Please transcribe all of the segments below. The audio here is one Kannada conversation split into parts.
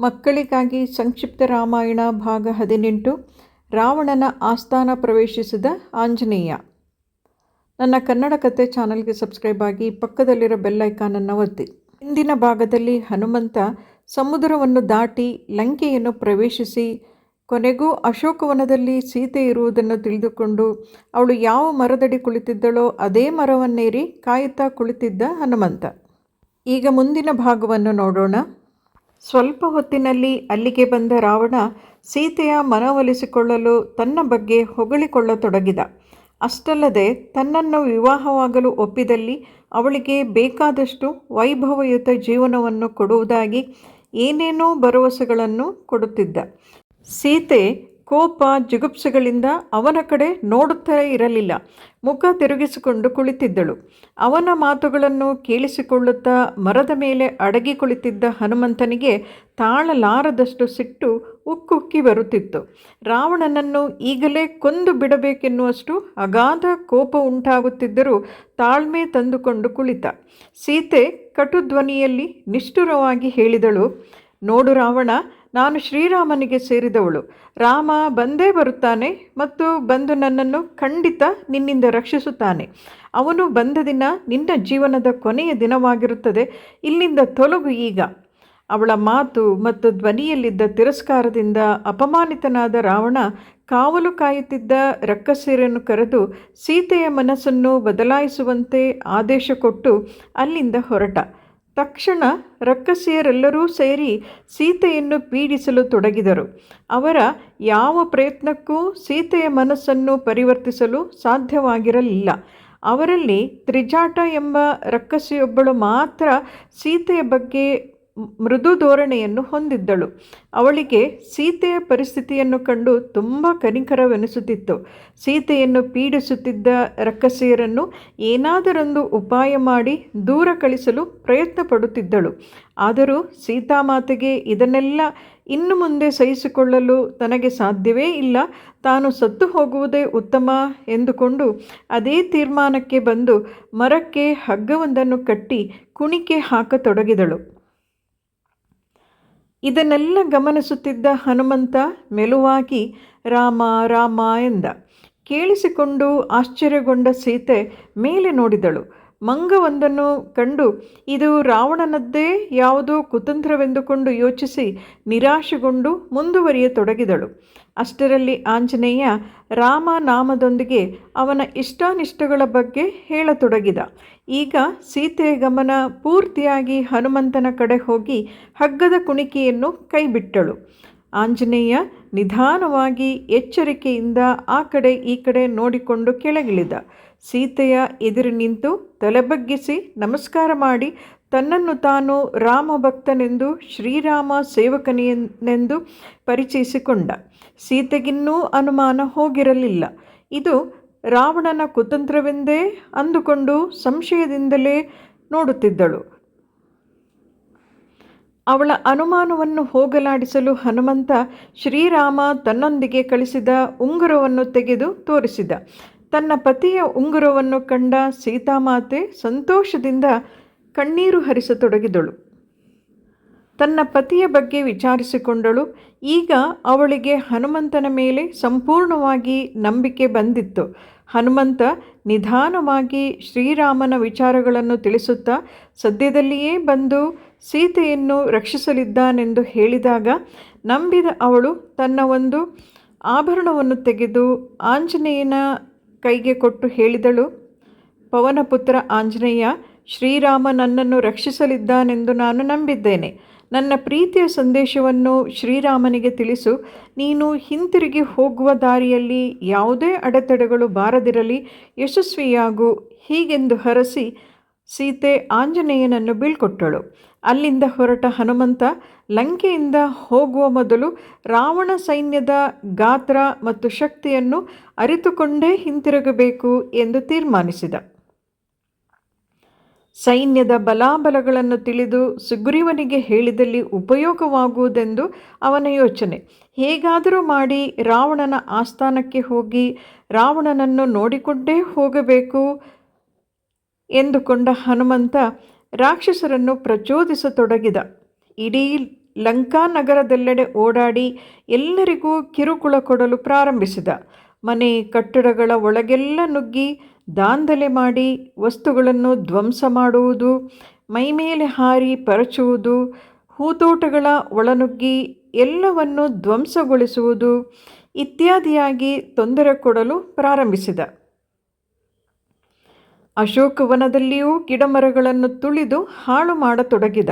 ಮಕ್ಕಳಿಗಾಗಿ ಸಂಕ್ಷಿಪ್ತ ರಾಮಾಯಣ ಭಾಗ ಹದಿನೆಂಟು, ರಾವಣನ ಆಸ್ಥಾನ ಪ್ರವೇಶಿಸಿದ ಆಂಜನೇಯ. ನನ್ನ ಕನ್ನಡ ಕತೆ ಚಾನಲ್ಗೆ ಸಬ್ಸ್ಕ್ರೈಬ್ ಆಗಿ ಪಕ್ಕದಲ್ಲಿರೋ ಬೆಲ್ಲೈಕಾನನ್ನು ಒತ್ತಿ. ಹಿಂದಿನ ಭಾಗದಲ್ಲಿ ಹನುಮಂತ ಸಮುದ್ರವನ್ನು ದಾಟಿ ಲಂಕೆಯನ್ನು ಪ್ರವೇಶಿಸಿ, ಕೊನೆಗೂ ಅಶೋಕವನದಲ್ಲಿ ಸೀತೆ ಇರುವುದನ್ನು ತಿಳಿದುಕೊಂಡು ಅವಳು ಯಾವ ಮರದಡಿ ಕುಳಿತಿದ್ದಳೋ ಅದೇ ಮರವನ್ನೇರಿ ಕಾಯುತ್ತಾ ಕುಳಿತಿದ್ದ ಹನುಮಂತ. ಈಗ ಮುಂದಿನ ಭಾಗವನ್ನು ನೋಡೋಣ. ಸ್ವಲ್ಪ ಹೊತ್ತಿನಲ್ಲಿ ಅಲ್ಲಿಗೆ ಬಂದ ರಾವಣ ಸೀತೆಯ ಮನವೊಲಿಸಿಕೊಳ್ಳಲು ತನ್ನ ಬಗ್ಗೆ ಹೊಗಳಿಕೊಳ್ಳತೊಡಗಿದ. ಅಷ್ಟಲ್ಲದೆ ತನ್ನನ್ನು ವಿವಾಹವಾಗಲು ಒಪ್ಪಿದಲ್ಲಿ ಅವಳಿಗೆ ಬೇಕಾದಷ್ಟು ವೈಭವಯುತ ಜೀವನವನ್ನು ಕೊಡುವುದಾಗಿ ಏನೇನೋ ಭರವಸೆಗಳನ್ನು ಕೊಡುತ್ತಿದ್ದ. ಸೀತೆ ಕೋಪ ಜಿಗುಪ್ಸೆಗಳಿಂದ ಅವನ ಕಡೆ ನೋಡುತ್ತಾ ಇರಲಿಲ್ಲ. ಮುಖ ತಿರುಗಿಸಿಕೊಂಡು ಕುಳಿತಿದ್ದಳು. ಅವನ ಮಾತುಗಳನ್ನು ಕೇಳಿಸಿಕೊಳ್ಳುತ್ತಾ ಮರದ ಮೇಲೆ ಅಡಗಿ ಕುಳಿತಿದ್ದ ಹನುಮಂತನಿಗೆ ತಾಳಲಾರದಷ್ಟು ಸಿಟ್ಟು ಉಕ್ಕುಕ್ಕಿ ಬರುತ್ತಿತ್ತು. ರಾವಣನನ್ನು ಈಗಲೇ ಕೊಂದು ಬಿಡಬೇಕೆನ್ನುವಷ್ಟು ಅಗಾಧ ಕೋಪ ಉಂಟಾಗುತ್ತಿದ್ದರೂ ತಾಳ್ಮೆ ತಂದುಕೊಂಡು ಕುಳಿತ. ಸೀತೆ ಕಟುಧ್ವನಿಯಲ್ಲಿ ನಿಷ್ಠುರವಾಗಿ ಹೇಳಿದಳು, ನೋಡು ರಾವಣ ನಾನು ಶ್ರೀರಾಮನಿಗೆ ಸೇರಿದವಳು. ರಾಮ ಬಂದೇ ಬರುತ್ತಾನೆ ಮತ್ತು ಬಂದು ನನ್ನನ್ನು ಖಂಡಿತ ನಿನ್ನಿಂದ ರಕ್ಷಿಸುತ್ತಾನೆ. ಅವನು ಬಂದ ದಿನ ನಿನ್ನ ಜೀವನದ ಕೊನೆಯ ದಿನವಾಗಿರುತ್ತದೆ. ಇಲ್ಲಿಂದ ತೊಲಗು ಈಗ. ಅವಳ ಮಾತು ಮತ್ತು ಧ್ವನಿಯಲ್ಲಿದ್ದ ತಿರಸ್ಕಾರದಿಂದ ಅಪಮಾನಿತನಾದ ರಾವಣ ಕಾವಲು ಕಾಯುತ್ತಿದ್ದ ರಕ್ಕಸೀರೆಯನ್ನು ಕರೆದು ಸೀತೆಯ ಮನಸ್ಸನ್ನು ಬದಲಾಯಿಸುವಂತೆ ಆದೇಶ ಕೊಟ್ಟು ಅಲ್ಲಿಂದ ಹೊರಟ. ತಕ್ಷಣ ರಕ್ಕಸಿಯರೆಲ್ಲರೂ ಸೇರಿ ಸೀತೆಯನ್ನು ಪೀಡಿಸಲು ತೊಡಗಿದರು. ಅವರ ಯಾವ ಪ್ರಯತ್ನಕ್ಕೂ ಸೀತೆಯ ಮನಸ್ಸನ್ನು ಪರಿವರ್ತಿಸಲು ಸಾಧ್ಯವಾಗಿರಲಿಲ್ಲ. ಅವರಲ್ಲಿ ತ್ರಿಜಾಟ ಎಂಬ ರಕ್ಕಸಿಯೊಬ್ಬಳು ಮಾತ್ರ ಸೀತೆಯ ಬಗ್ಗೆ ಮೃದು ಧೋರಣೆಯನ್ನು ಹೊಂದಿದ್ದಳು. ಅವಳಿಗೆ ಸೀತೆಯ ಪರಿಸ್ಥಿತಿಯನ್ನು ಕಂಡು ತುಂಬ ಕನಿಕರವೆನಿಸುತ್ತಿತ್ತು. ಸೀತೆಯನ್ನು ಪೀಡಿಸುತ್ತಿದ್ದ ರಕ್ಕಸಿಯರನ್ನು ಏನಾದರೊಂದು ಉಪಾಯ ಮಾಡಿ ದೂರ ಕಳಿಸಲು ಪ್ರಯತ್ನ ಪಡುತ್ತಿದ್ದಳು ಆದರೂ ಸೀತಾಮಾತೆಗೆ ಇದನ್ನೆಲ್ಲ ಇನ್ನು ಮುಂದೆ ಸಹಿಸಿಕೊಳ್ಳಲು ತನಗೆ ಸಾಧ್ಯವೇ ಇಲ್ಲ. ತಾನು ಸತ್ತು ಹೋಗುವುದೇ ಉತ್ತಮ ಎಂದುಕೊಂಡು ಅದೇ ತೀರ್ಮಾನಕ್ಕೆ ಬಂದು ಮರಕ್ಕೆ ಹಗ್ಗವೊಂದನ್ನು ಕಟ್ಟಿ ಕುಣಿಕೆ ಹಾಕತೊಡಗಿದಳು. ಇದನ್ನೆಲ್ಲ ಗಮನಿಸುತ್ತಿದ್ದ ಹನುಮಂತ ಮೆಲುವಾಗಿ ರಾಮ ರಾಮ ಎಂದ. ಕೇಳಿಸಿಕೊಂಡು ಆಶ್ಚರ್ಯಗೊಂಡ ಸೀತೆ ಮೇಲೆ ನೋಡಿದಳು. ಮಂಗವೊಂದನ್ನು ಕಂಡು ಇದು ರಾವಣನದ್ದೇ ಯಾವುದೋ ಕುತಂತ್ರವೆಂದುಕೊಂಡು ಯೋಚಿಸಿ ನಿರಾಶೆಗೊಂಡು ಮುಂದುವರಿಯತೊಡಗಿದಳು. ಅಷ್ಟರಲ್ಲಿ ಆಂಜನೇಯ ರಾಮ ನಾಮದೊಂದಿಗೆ ಅವನ ಇಷ್ಟಾನಿಷ್ಟಗಳ ಬಗ್ಗೆ ಹೇಳತೊಡಗಿದ. ಈಗ ಸೀತೆಯ ಗಮನ ಪೂರ್ತಿಯಾಗಿ ಹನುಮಂತನ ಕಡೆ ಹೋಗಿ ಹಗ್ಗದ ಕುಣಿಕೆಯನ್ನು ಕೈಬಿಟ್ಟಳು. ಆಂಜನೇಯ ನಿಧಾನವಾಗಿ ಎಚ್ಚರಿಕೆಯಿಂದ ಆ ಕಡೆ ಈ ಕಡೆ ನೋಡಿಕೊಂಡು ಕೆಳಗಿಳಿದ. ಸೀತೆಯ ಎದುರು ನಿಂತು ತಲೆಬಗ್ಗಿಸಿ ನಮಸ್ಕಾರ ಮಾಡಿ ತನ್ನನ್ನು ತಾನು ರಾಮ ಭಕ್ತನೆಂದು ಶ್ರೀರಾಮ ಸೇವಕನೆಂದು ಪರಿಚಯಿಸಿಕೊಂಡ. ಸೀತೆಗಿನ್ನೂ ಅನುಮಾನ ಹೋಗಿರಲಿಲ್ಲ. ಇದು ರಾವಣನ ಕುತಂತ್ರವೆಂದೇ ಅಂದುಕೊಂಡು ಸಂಶಯದಿಂದಲೇ ನೋಡುತ್ತಿದ್ದಳು. ಅವಳ ಅನುಮಾನವನ್ನು ಹೋಗಲಾಡಿಸಲು ಹನುಮಂತ ಶ್ರೀರಾಮ ತನ್ನೊಂದಿಗೆ ಕಳಿಸಿದ ಉಂಗುರವನ್ನು ತೆಗೆದು ತೋರಿಸಿದ. ತನ್ನ ಪತಿಯ ಉಂಗುರವನ್ನು ಕಂಡ ಸೀತಾಮಾತೆ ಸಂತೋಷದಿಂದ ಕಣ್ಣೀರು ಹರಿಸತೊಡಗಿದಳು. ತನ್ನ ಪತಿಯ ಬಗ್ಗೆ ವಿಚಾರಿಸಿಕೊಂಡಳು. ಈಗ ಅವಳಿಗೆ ಹನುಮಂತನ ಮೇಲೆ ಸಂಪೂರ್ಣವಾಗಿ ನಂಬಿಕೆ ಬಂದಿತ್ತು. ಹನುಮಂತ ನಿಧಾನವಾಗಿ ಶ್ರೀರಾಮನ ವಿಚಾರಗಳನ್ನು ತಿಳಿಸುತ್ತಾ ಸದ್ಯದಲ್ಲಿಯೇ ಬಂದು ಸೀತೆಯನ್ನು ರಕ್ಷಿಸಲಿದ್ದಾನೆಂದು ಹೇಳಿದಾಗ ನಂಬಿದ ಅವಳು ತನ್ನ ಒಂದು ಆಭರಣವನ್ನು ತೆಗೆದು ಆಂಜನೇಯನ ಕೈಗೆ ಕೊಟ್ಟು ಹೇಳಿದಳು ಪವನಪುತ್ರ ಆಂಜನೇಯ, ಶ್ರೀರಾಮ ನನ್ನನ್ನು ರಕ್ಷಿಸಲಿದ್ದಾನೆಂದು ನಾನು ನಂಬಿದ್ದೇನೆ. ನನ್ನ ಪ್ರೀತಿಯ ಸಂದೇಶವನ್ನು ಶ್ರೀರಾಮನಿಗೆ ತಿಳಿಸು. ನೀನು ಹಿಂತಿರುಗಿ ಹೋಗುವ ದಾರಿಯಲ್ಲಿ ಯಾವುದೇ ಅಡೆತಡೆಗಳು ಬಾರದಿರಲಿ. ಯಶಸ್ವಿಯಾಗು. ಹೀಗೆಂದು ಹರಸಿ ಸೀತೆ ಆಂಜನೇಯನನ್ನು ಬೀಳ್ಕೊಟ್ಟಳು. ಅಲ್ಲಿಂದ ಹೊರಟ ಹನುಮಂತ ಲಂಕೆಯಿಂದ ಹೋಗುವ ಮೊದಲು ರಾವಣ ಸೈನ್ಯದ ಗಾತ್ರ ಮತ್ತು ಶಕ್ತಿಯನ್ನು ಅರಿತುಕೊಂಡೇ ಹಿಂತಿರುಗಬೇಕು ಎಂದು ತೀರ್ಮಾನಿಸಿದ. ಸೈನ್ಯದ ಬಲಾಬಲಗಳನ್ನು ತಿಳಿದು ಸುಗ್ರೀವನಿಗೆ ಹೇಳಿದಲ್ಲಿ ಉಪಯೋಗವಾಗುವುದೆಂದು ಅವನ ಯೋಚನೆ. ಹೇಗಾದರೂ ಮಾಡಿ ರಾವಣನ ಆಸ್ಥಾನಕ್ಕೆ ಹೋಗಿ ರಾವಣನನ್ನು ನೋಡಿಕೊಂಡೇ ಹೋಗಬೇಕು. ಎಂದುಕೊಂಡ ಹನುಮಂತ ರಾಕ್ಷಸರನ್ನು ಪ್ರಚೋದಿಸತೊಡಗಿದ. ಇಡೀ ಲಂಕಾ ನಗರದೆಲ್ಲೆಡೆ ಓಡಾಡಿ ಎಲ್ಲರಿಗೂ ಕಿರುಕುಳ ಕೊಡಲು ಪ್ರಾರಂಭಿಸಿದ. ಮನೆ ಕಟ್ಟಡಗಳ ಒಳಗೆಲ್ಲ ನುಗ್ಗಿ ದಾಂಧಲೆ ಮಾಡಿ ವಸ್ತುಗಳನ್ನು ಧ್ವಂಸ ಮಾಡುವುದು ಮೈಮೇಲೆ ಹಾರಿ ಪರಚುವುದು, ಹೂತೋಟಗಳ ಒಳನುಗ್ಗಿ ಎಲ್ಲವನ್ನು ಧ್ವಂಸಗೊಳಿಸುವುದು ಇತ್ಯಾದಿಯಾಗಿ ತೊಂದರೆ ಕೊಡಲು ಪ್ರಾರಂಭಿಸಿದ. ಅಶೋಕವನದಲ್ಲಿಯೂ ಗಿಡಮರಗಳನ್ನು ತುಳಿದು ಹಾಳು ಮಾಡತೊಡಗಿದ.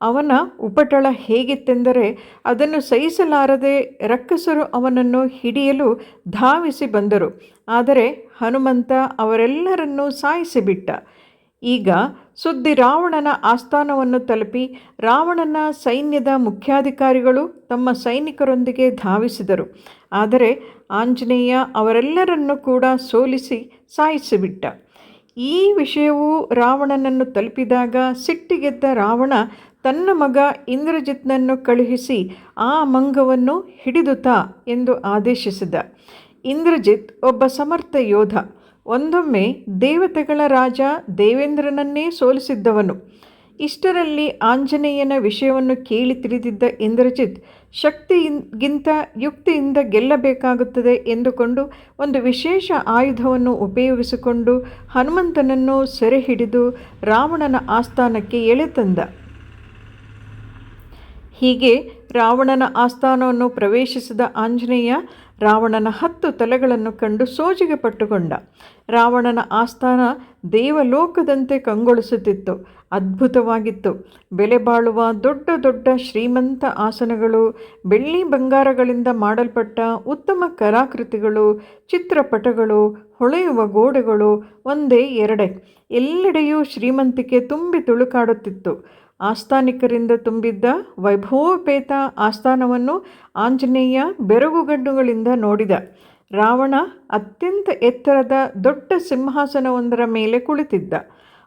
ಅವನ ಉಪಟಳ ಹೇಗಿತ್ತೆಂದರೆ ಅದನ್ನು ಸಹಿಸಲಾರದೆ ರಕ್ಕಸರು ಅವನನ್ನು ಹಿಡಿಯಲು ಧಾವಿಸಿ ಬಂದರು. ಆದರೆ ಹನುಮಂತ ಅವರೆಲ್ಲರನ್ನೂ ಸಾಯಿಸಿಬಿಟ್ಟ. ಈಗ ಸುದ್ದಿ ರಾವಣನ ಆಸ್ಥಾನವನ್ನು ತಲುಪಿ ರಾವಣನ ಸೈನ್ಯದ ಮುಖ್ಯಾಧಿಕಾರಿಗಳು ತಮ್ಮ ಸೈನಿಕರೊಂದಿಗೆ ಧಾವಿಸಿದರು. ಆದರೆ ಆಂಜನೇಯ ಅವರೆಲ್ಲರನ್ನೂ ಕೂಡ ಸೋಲಿಸಿ ಸಾಯಿಸಿಬಿಟ್ಟ. ಈ ವಿಷಯವು ರಾವಣನನ್ನು ತಲುಪಿದಾಗ ಸಿಟ್ಟಿಗೆದ್ದ ರಾವಣ ತನ್ನ ಮಗ ಇಂದ್ರಜಿತ್ನನ್ನು ಕಳುಹಿಸಿ ಆ ಮಂಗವನ್ನು ಹಿಡಿದು ತಾ ಎಂದು ಆದೇಶಿಸಿದ. ಇಂದ್ರಜಿತ್ ಒಬ್ಬ ಸಮರ್ಥ ಯೋಧ. ಒಂದೊಮ್ಮೆ ದೇವತೆಗಳ ರಾಜ ದೇವೇಂದ್ರನನ್ನೇ ಸೋಲಿಸಿದ್ದವನು. ಇಷ್ಟರಲ್ಲಿ ಆಂಜನೇಯನ ವಿಷಯವನ್ನು ಕೇಳಿ ತಿಳಿದಿದ್ದ ಇಂದ್ರಜಿತ್, ಶಕ್ತಿಗಿಂತ ಯುಕ್ತಿಯಿಂದ ಗೆಲ್ಲಬೇಕಾಗುತ್ತದೆ ಎಂದುಕೊಂಡು ಒಂದು ವಿಶೇಷ ಆಯುಧವನ್ನು ಉಪಯೋಗಿಸಿಕೊಂಡು ಹನುಮಂತನನ್ನು ಸೆರೆ ಹಿಡಿದು ರಾವಣನ ಆಸ್ಥಾನಕ್ಕೆ ಎಳೆತಂದ ಹೀಗೆ ರಾವಣನ ಆಸ್ಥಾನವನ್ನು ಪ್ರವೇಶಿಸಿದ ಆಂಜನೇಯ ರಾವಣನ ಹತ್ತು ತಲೆಗಳನ್ನು ಕಂಡು ಸೋಜಿಗೆ ಪಟ್ಟುಕೊಂಡ. ರಾವಣನ ಆಸ್ಥಾನ ದೇವಲೋಕದಂತೆ ಕಂಗೊಳಿಸುತ್ತಿತ್ತು, ಅದ್ಭುತವಾಗಿತ್ತು. ಬೆಲೆ ಬಾಳುವ ದೊಡ್ಡ ದೊಡ್ಡ ಶ್ರೀಮಂತ ಆಸನಗಳು, ಬೆಳ್ಳಿ ಬಂಗಾರಗಳಿಂದ ಮಾಡಲ್ಪಟ್ಟ ಉತ್ತಮ ಕಲಾಕೃತಿಗಳು, ಚಿತ್ರಪಟಗಳು, ಹೊಳೆಯುವ ಗೋಡೆಗಳು ಒಂದೇ ಎರಡೇ. ಎಲ್ಲೆಡೆಯೂ ಶ್ರೀಮಂತಿಕೆ ತುಂಬಿ ತುಳುಕಾಡುತ್ತಿತ್ತು. ಆಸ್ಥಾನಿಕರಿಂದ ತುಂಬಿದ್ದ ವೈಭವೋಪೇತ ಆಸ್ಥಾನವನ್ನು ಆಂಜನೇಯ ಬೆರಗುಗಣ್ಣುಗಳಿಂದ ನೋಡಿದ. ರಾವಣ ಅತ್ಯಂತ ಎತ್ತರದ ದೊಡ್ಡ ಸಿಂಹಾಸನವೊಂದರ ಮೇಲೆ ಕುಳಿತಿದ್ದ.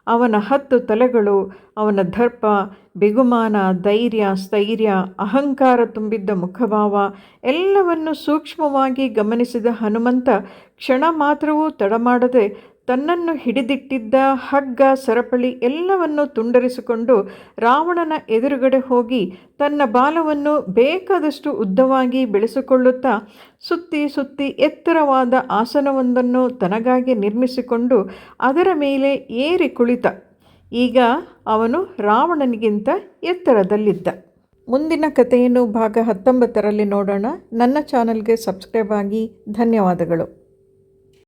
ಅವನ ಹತ್ತು ತಲೆಗಳು, ಅವನ ದರ್ಪ, ಬಿಗುಮಾನ, ಧೈರ್ಯ, ಸ್ಥೈರ್ಯ, ಅಹಂಕಾರ ತುಂಬಿದ್ದ ಮುಖಭಾವ ಎಲ್ಲವನ್ನು ಸೂಕ್ಷ್ಮವಾಗಿ ಗಮನಿಸಿದ ಹನುಮಂತ ಕ್ಷಣ ಮಾತ್ರವೂ ತಡಮಾಡದೆ ತನ್ನನ್ನು ಹಿಡಿದಿಟ್ಟಿದ್ದ ಹಗ್ಗ, ಸರಪಳಿ ಎಲ್ಲವನ್ನು ತುಂಡರಿಸಿಕೊಂಡು ರಾವಣನ ಎದುರುಗಡೆ ಹೋಗಿ ತನ್ನ ಬಾಲವನ್ನು ಬೇಕಾದಷ್ಟು ಉದ್ದವಾಗಿ ಬೆಳೆಸಿಕೊಳ್ಳುತ್ತಾ ಸುತ್ತಿ ಸುತ್ತಿ ಎತ್ತರವಾದ ಆಸನವೊಂದನ್ನು ತನಗಾಗಿ ನಿರ್ಮಿಸಿಕೊಂಡು ಅದರ ಮೇಲೆ ಏರಿ ಕುಳಿತ. ಈಗ ಅವನು ರಾವಣನಿಗಿಂತ ಎತ್ತರದಲ್ಲಿದ್ದ. ಮುಂದಿನ ಕಥೆಯನ್ನು ಭಾಗ ಹತ್ತೊಂಬತ್ತರಲ್ಲಿ ನೋಡೋಣ. ನನ್ನ ಚಾನಲ್ಗೆ ಸಬ್ಸ್ಕ್ರೈಬ್ ಆಗಿ. ಧನ್ಯವಾದಗಳು.